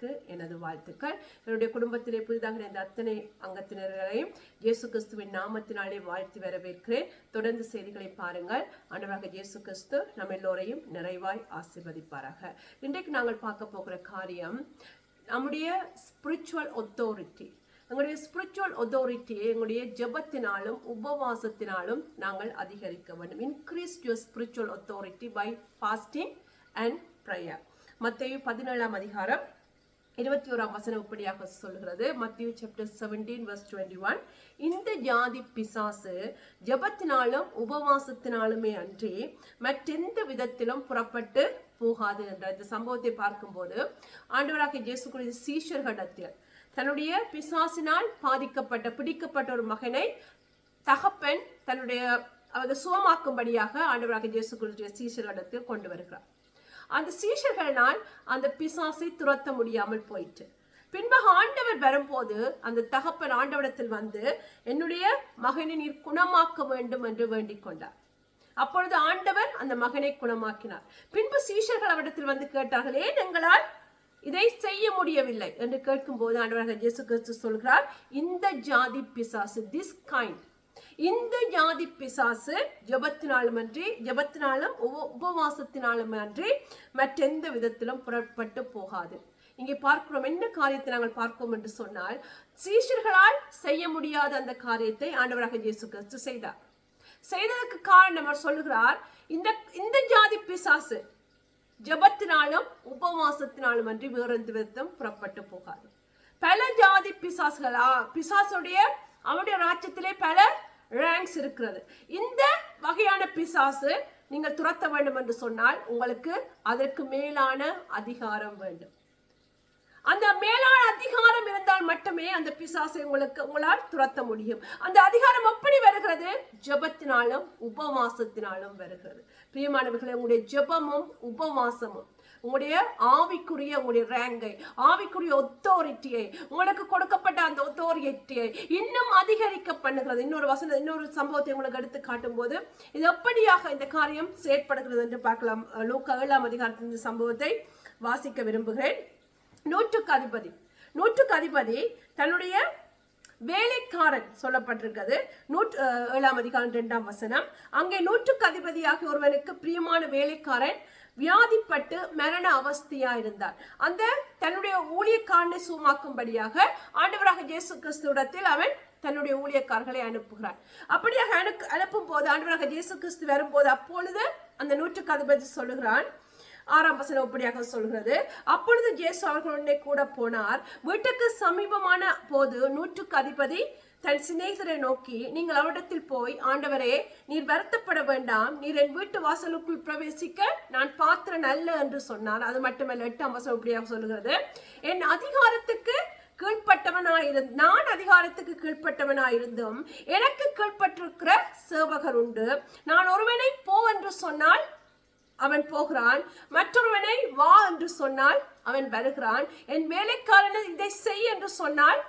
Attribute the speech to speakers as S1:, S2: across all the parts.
S1: உங்களுக்கு எனது வாழ்த்துக்கள். என்னுடைய குடும்பத்திலே புதிதாக இருந்த அத்தனை அங்கத்தினர்களையும் இயேசு கிறிஸ்துவின் நாமத்தினாலே வாழ்த்தி வரவேற்கிறேன். தொடர்ந்து செய்திகளை பாருங்கள். ஆண்டவராக இயேசு கிறிஸ்து நம்ம எல்லோரையும் நிறைவாய் ஆசிர்வதிப்பாராக. இன்றைக்கு நாங்கள் பார்க்க போகிற காரியம் நம்முடைய ஸ்பிரிச்சுவல் ஒத்தோரிட்டி எங்களுடைய ஸ்பிரிச்சுவல் ஒத்தாரிட்டியை எங்களுடைய ஜெபத்தினாலும் உபவாசத்தினாலும் நாங்கள் அதிகரிக்க வேண்டும். Increase your spiritual authority by fasting and prayer மற்ற பதினேழாம் அதிகாரம் இருபத்தி ஓராம் வசனம் இப்படியாக சொல்கிறது Matthew chapter seventeen verse twenty one இந்த ஜாதி பிசாசு ஜெபத்தினாலும் உபவாசத்தினாலுமே அன்றி மற்றெந்த விதத்திலும் புறப்பட்டு போகாது என்ற இந்த சம்பவத்தை பார்க்கும்போது ஆண்டவராக இயேசு கிறிஸ்து சீஷர்களிடத்தில் தன்னுடைய பிசாசினால் பாதிக்கப்பட்ட பிடிக்கப்பட்ட ஒரு மகனை தகப்பன் தன்னுடைய அவரை சுகமாக்கும்படியாக ஆண்டவராக இயேசு கிறிஸ்துவின் சீஷர்களிடத்தில் கொண்டு வருகிறார். அந்த சீஷர்களால் அந்த பிசாசை துரத்த முடியாமல் போயிட்டு பின்பு ஆண்டவர் வரும்போது அந்த தகப்பன் ஆண்டவரிடத்தில் வந்து என்னுடைய மகனை நீர் குணமாக்க வேண்டும் என்று வேண்டிக் கொண்டார். அப்பொழுது ஆண்டவர் அந்த மகனை குணமாக்கினார். பின்பு சீஷர்கள் அவரிடத்தில் வந்து கேட்டார்கள் ஏன் எங்களால் இதை செய்ய முடியவில்லை? என்று கேட்கும்போது ஆண்டவராக இயேசு கிறிஸ்து சொல்கிறார் இந்த ஜாதி பிசாசு திஸ் கைண்ட் இந்த ஜாதி பிசாசு ஜபத்தினாலும் அன்றி ஜபத்தினாலும் உபவாசத்தினாலும் அன்றி மற்றெந்த விதத்திலும் புறப்பட்டு போகாது. இங்கே பார்க்கிறோம் என்ன காரியத்தை நாங்கள் பார்ப்போம் என்று சொன்னால் சீஷர்களால் செய்ய முடியாத அந்த காரியத்தை ஆண்டவராக இயேசு கிறிஸ்து செய்தார். செய்ததற்கு காரணம் அவர் சொல்லுகிறார் இந்த இந்த ஜாதி பிசாசு ஜபத்தினாலும் உபவாசத்தினாலும் அன்றி வேறு எந்த விதத்தும் புறப்பட்டு போகாது. பல ஜாதி பிசாசுகளா பிசாசுடைய அவனுடைய ராஜ்யத்திலே பல ரேங்க்ஸ் இருக்கிறது. இந்த வகையான பிசாசு நீங்கள் துரத்த வேண்டும் என்று சொன்னால் உங்களுக்கு அதற்கு மேலான அதிகாரம் வேண்டும். அந்த மேலான அதிகாரம் இருந்தால் மட்டுமே அந்த பிசாசை உங்களுக்கு உங்களால் துரத்த முடியும். அந்த அதிகாரம் எப்படி வருகிறது? ஜெபத்தினாலும் உபவாசத்தினாலும் வருகிறது. பிரியமானவர்களே உங்களுடைய ஜெபமும் உபவாசமும் உங்களுடைய ஆவிக்குரிய உங்களுடைய ரேங்கை ஆவிக்குரிய ஒத்தோரிட்டியை உங்களுக்கு கொடுக்கப்பட்ட அந்த ஒத்தோரிட்டியை இன்னும் அதிகரிக்க பண்ணுகிறது இன்னொரு வசன இன்னொரு சம்பவத்தை உங்களுக்கு எடுத்து காட்டும் போது இது எப்படியாக இந்த காரியம் செயற்படுகிறது என்று பார்க்கலாம். லூக்க ஏழாம் அதிகாரத்தின் இந்த சம்பவத்தை வாசிக்க விரும்புகிறேன். நூற்றுக்கு அதிபதி நூற்றுக்கு அதிபதி தன்னுடைய வேலைக்காரன் சொல்லப்பட்டிருக்கிறது. நூற்று ஏழாம் அதிகாரம் இரண்டாம் வசனம். அங்கே நூற்றுக்கு அதிபதியாக ஒருவனுக்கு பிரியமான வேலைக்காரன் வியாதிப்பட்டு மரண அவஸ்தையா இருந்தார் அந்த தன்னுடைய ஊழியக்காரனை சூமாக்கும்படியாக ஆண்டவராக இயேசு கிறிஸ்துவிடத்தில் அவன் தன்னுடைய ஊழியக்காரர்களை அனுப்புகிறார் அப்படியாக அனுப்பு அனுப்பும் போது ஆண்டவராக இயேசு கிறிஸ்து வரும்போது அப்பொழுது அந்த நூற்றுக்கு அதிபதி சொல்லுகிறான். ஆறாம் வசனம் இப்படியாக சொல்கிறது அப்பொழுது ஜேசு அவர்களுடனே கூட போனார். வீட்டுக்கு சமீபமான போது நூற்றுக்கு அதிபதி தன் சிநேகிதரை நோக்கி நீங்கள் அவரிடத்தில் போய் ஆண்டவரே நீர் வருத்தப்பட வேண்டாம். நீர் என் வீட்டு வாசலுக்குள் பிரவேசிக்க நான் பாத்திரன் அல்ல என்று சொன்னார். அது மட்டுமல்ல எட்டாம் வசம் இப்படியாக சொல்லுகிறது. என் அதிகாரத்துக்கு கீழ்ப்பட்டவனாயிருந்து நான் அதிகாரத்துக்கு கீழ்பட்டவனாயிருந்தும் எனக்கு கீழ்பட்டிருக்கிற சேவகர் உண்டு. நான் ஒருவனை போ என்று சொன்னால் அவன் போகிறான். மற்றொருவனை வா என்று சொன்னால் அவன் வருகிறான். என் வேலைக்காரன் இதை செய் என்று சொன்னால்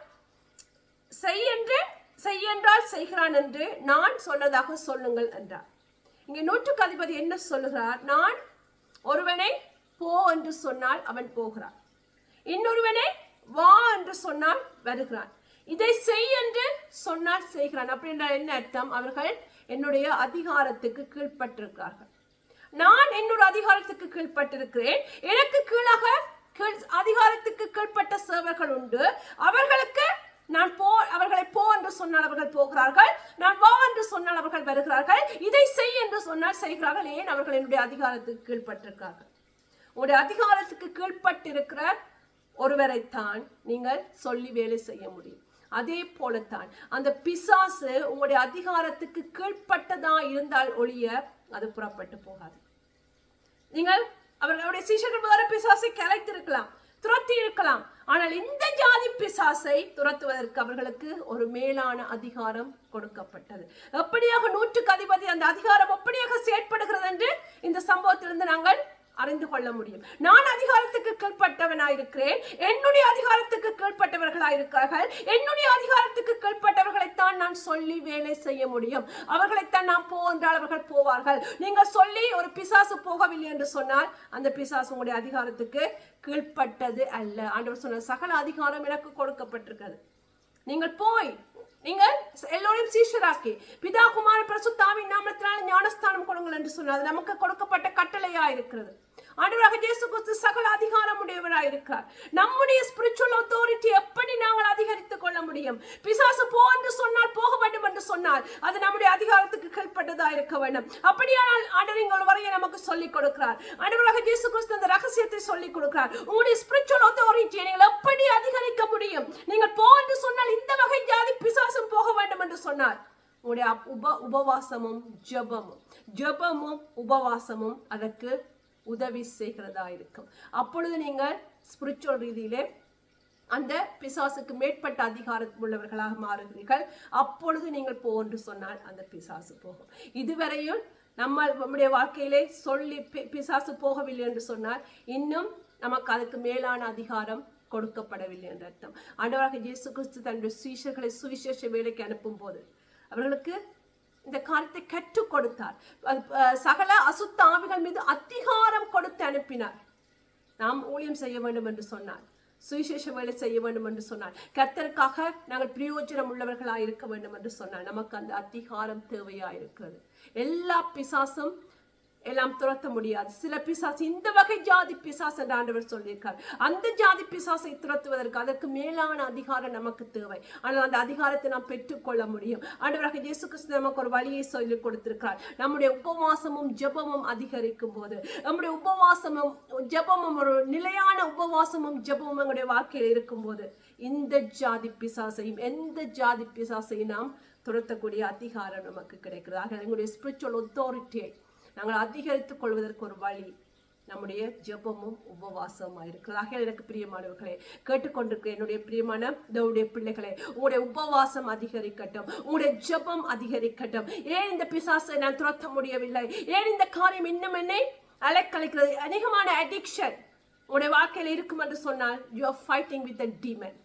S1: செய் என்று செய் என்றால் செய்கிறான் என்று நான் சொன்னதாக சொல்லுங்கள் என்றார். இங்கே நூற்றுக்கு அதிபதி என்ன சொல்லுகிறார்? நான் ஒருவனை போ என்று சொன்னால் அவன் போகிறான். இன்னொருவனை வா என்று சொன்னால் வருகிறான். இதை செய் என்று சொன்னால் செய்கிறான். அப்படின்ற என்ன அர்த்தம்? அவர்கள் என்னுடைய அதிகாரத்துக்கு கீழ்ப்பட்டிருக்கிறார்கள். நான் என்னோட அதிகாரத்துக்கு கீழ்பட்டிருக்கிறேன் எனக்கு கீழாக கீழ் அதிகாரத்துக்கு கீழ்ப்பட்ட சேவர்கள் உண்டு. அவர்களுக்கு நான் போ அவர்களை போ என்று சொன்னால் அவர்கள் போகிறார்கள். நான் வா என்று சொன்னால் அவர்கள் வருகிறார்கள். இதை செய் என்று சொன்னால் செய்கிறார்கள். ஏன்? அவர்கள் என்னுடைய அதிகாரத்துக்கு கீழ்ப்பட்டிருக்கிறார்கள். உங்களுடைய அதிகாரத்துக்கு கீழ்ப்பட்டிருக்கிற ஒருவரைத்தான் நீங்கள் சொல்லி வேலை செய்ய முடியும். அதே போலத்தான் அந்த பிசாசு உங்களுடைய அதிகாரத்துக்கு கீழ்ப்பட்டதா இருந்தால் ஒழிய அது புறப்பட்டு போகாது. நீங்கள் அவர்களுடைய சீசர்கள் வேற பிசாசை கலைத்திருக்கலாம் துரத்தி இருக்கலாம் ஆனால் இந்த ஜாதி பிசாசை துரத்துவதற்கு அவர்களுக்கு ஒரு மேலான அதிகாரம் கொடுக்கப்பட்டது. எப்படியாக நூற்றுக்கு அதிபதி அந்த அதிகாரம் எப்படியாக செயற்படுகிறது என்று இந்த சம்பவத்திலிருந்து நாங்கள் அறிந்து கொள்ள முடியும். நான் அதிகாரத்துக்கு கீழ்ப்பட்டவனாயிருக்கிறேன். என்னுடைய அதிகாரத்துக்கு கீழ்ப்பட்டவர்களாயிருக்கிறார்கள். என்னுடைய அதிகாரத்துக்கு கீழ்ப்பட்டவர்களைத்தான் நான் சொல்லி வேலை செய்ய முடியும். அவர்களைத்தான் நான் போ என்றால் அவர்கள் போவார்கள். நீங்கள் சொல்லி ஒரு பிசாசு போகவில்லை என்று சொன்னால் அந்த பிசாசு உங்களுடைய அதிகாரத்துக்கு கீழ்ப்பட்டது அல்ல. ஆண்டவர் சொன்ன சகல அதிகாரம் எனக்கு கொடுக்கப்பட்டிருக்கிறது. நீங்கள் போய் நீங்கள் எல்லோரையும் சீஷராக்கி. பிதா குமார பிரசுத்தாவின் நாமத்தினால ஞானஸ்தானம் கொடுங்கள் என்று சொன்னார். நமக்கு கொடுக்கப்பட்ட கட்டளையா இருக்கிறது ஆண்டவராக இயேசு கிறிஸ்து சகல அதிகாரம் உடையவராய் இருக்கார் நம்முடைய ஸ்பிரிச்சுவல் அத்தாரிட்டி எப்படி நாங்கள் அதிகரித்துக் கொள்ள முடியும்? பிசாசு போ என்று சொன்னால் போக வேண்டும் என்று சொன்னால் அது நம்முடைய அதிகாரத்துக்கு கீழ்ப்பட்டதா இருக்க வேண்டும். அப்படியானால் ஆண்டவர் இங்கள் வரையை நமக்கு சொல்லிக் கொடுக்கிறார். ஆண்டவராக இயேசு கிறிஸ்து அந்த ரகசியத்தை சொல்லிக் கொடுக்கிறார். உங்களுடைய ஸ்பிரிச்சுவல் அத்தாரிட்டியை நீங்கள் எப்படி அதிகரிக்க முடியும்? நீங்கள் போ என்று சொன்னால் இந்த வகை ஜாதி பிசாசும் போக வேண்டும் என்று சொன்னார். உங்களுடைய உப உபவாசமும் ஜபமும். ஜபமும் உபவாசமும் அதற்கு உதவி செய்கிறதா இருக்கும். அப்பொழுது நீங்கள் ஸ்பிரிச்சுவல் ரீதியிலே அந்த பிசாசுக்கு மேற்பட்ட அதிகாரம் உள்ளவர்களாக மாறுகிறீர்கள். அப்பொழுது நீங்கள் போ என்று சொன்னால் அந்த பிசாசு போகும். இதுவரையும் நம்ம நம்முடைய வாழ்க்கையிலே சொல்லி பி- பிசாசு போகவில்லை என்று சொன்னால் இன்னும் நமக்கு அதுக்கு மேலான அதிகாரம் கொடுக்கப்படவில்லை என்று அர்த்தம். ஆண்டவராக இயேசு கிறிஸ்து தன்னுடைய சுவிசேஷர்களை சுவிசேஷ வேலைக்கு அனுப்பும் போது அவர்களுக்கு இந்த காரியத்தை கற்றுக் கொடுத்தார். சகல அசுத்த ஆவிகள் மீது அதிகாரம் கொடுத்து அனுப்பினார். நாம் ஊழியம் செய்ய வேண்டும் என்று சொன்னார். சுவிசேஷ வேலை செய்ய வேண்டும் என்று சொன்னார். கர்த்தருக்காக நாங்கள் பிரயோஜனம் உள்ளவர்களாக இருக்க வேண்டும் என்று சொன்னார். நமக்கு அந்த அதிகாரம் தேவையா இருக்கிறது எல்லா பிசாசும் எல்லாம் துரத்த முடியாது. சில பிசாசு இந்த வகை ஜாதி பிசாசு என்று ஆண்டவர் சொல்லியிருக்கார். அந்த ஜாதி பிசாசை துரத்துவதற்கு அதற்கு மேலான அதிகாரம் நமக்கு தேவை. ஆனால் அந்த அதிகாரத்தை நாம் பெற்றுக்கொள்ள முடியும். ஆண்டவராக இயேசு கிறிஸ்து நமக்கு ஒரு வழியை சொல்லி கொடுத்திருக்கிறார் நம்முடைய உபவாசமும் ஜெபமும் அதிகரிக்கும் போது நம்முடைய உபவாசமும் ஜெபமும் ஒரு நிலையான உபவாசமும் ஜெபமும் எங்களுடைய வாழ்க்கையில் இருக்கும்போது இந்த ஜாதி பிசாசையும் எந்த ஜாதி பிசாசையும் நாம் துரத்தக்கூடிய அதிகாரம் நமக்கு கிடைக்கிறது. ஆக எங்களுடைய ஸ்பிரிச்சுவல் ஒத்தாரிட்டியை நாங்கள் அதிகரித்துக் கொள்வதற்கு ஒரு வழி நம்முடைய ஜெபமும் உபவாசமாக இருக்கிறது எனக்கு பிரியமானவர்களே கேட்டுக்கொண்டிருக்க என்னுடைய பிரியமான தேவனுடைய பிள்ளைகளே உங்களுடைய உபவாசம் அதிகரிக்கட்டும் உங்களுடைய ஜெபம் அதிகரிக்கட்டும். ஏன் இந்த பிசாசை நான் துரத்த முடியவில்லை? ஏன் இந்த காரியம் இன்னும் என்னை அலைக்கழிக்கிறது? அதிகமான அடிக்ஷன் உங்களுடைய வாழ்க்கையில் இருக்கும் என்று சொன்னால் you are fighting with a demon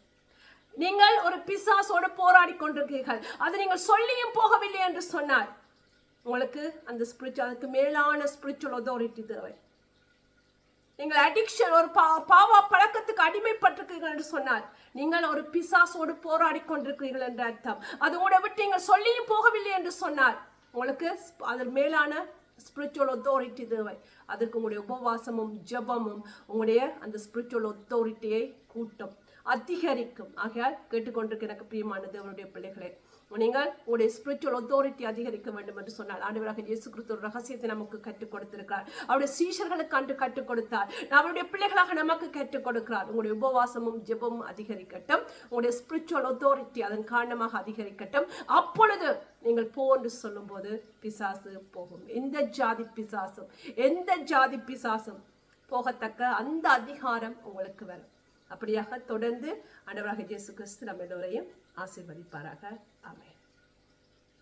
S1: நீங்கள் ஒரு பிசாசோடு போராடி கொண்டிருக்கிறீர்கள். அது நீங்கள் சொல்லியும் போகவில்லை என்று சொன்னால் உங்களுக்கு அந்த ஸ்பிரிச்சுவல் அதுக்கு மேலான ஸ்பிரிச்சுவல் அத்தாரிட்டி தேவை. நீங்கள் அடிக்ஷன் ஒரு பா பாவா பழக்கத்துக்கு அடிமைப்பட்டிருக்கீர்கள் என்று சொன்னால் நீங்கள் ஒரு பிசாசோடு போராடி கொண்டிருக்கிறீர்கள் என்று அர்த்தம். அது விட்டு நீங்கள் சொல்லியும் போகவில்லை என்று சொன்னால் உங்களுக்கு அதன் மேலான ஸ்பிரிச்சுவல் authority தேவை. அதற்கு உங்களுடைய உபவாசமும் ஜெபமும் உங்களுடைய அந்த ஸ்பிரிச்சுவல் authority-யை கூட்டும் அதிகரிக்கும். ஆகையால் கேட்டுக்கொண்டிருக்க எனக்கு பிரியமான தேவனுடைய பிள்ளைகளே நீங்கள் உங்களுடைய ஸ்பிரிச்சுவல் authority அதிகரிக்க வேண்டும் என்று சொன்னால் ஆண்டவராக இயேசு கிறிஸ்து ஒரு ரகசியத்தை நமக்கு கற்றுக் கொடுத்திருக்கிறார். அவருடைய சீஷர்களுக்கு அன்று கற்றுக் கொடுத்தார். அவருடைய பிள்ளைகளாக நமக்கு கற்றுக் கொடுக்கிறார். உங்களுடைய உபவாசமும் ஜெபமும் அதிகரிக்கட்டும். உங்களுடைய ஸ்பிரிச்சுவல் authority அதன் காரணமாக அதிகரிக்கட்டும். அப்பொழுது நீங்கள் போ என்று சொல்லும்போது பிசாசு போகும். எந்த ஜாதி பிசாசும் எந்த ஜாதி பிசாசும் போகத்தக்க அந்த அதிகாரம் உங்களுக்கு வரும். அப்படியாக தொடர்ந்து ஆண்டவராக இயேசு கிறிஸ்து நம்ம எல்லோரையும் ஆசீர்வதிப்பாராக ஆமென்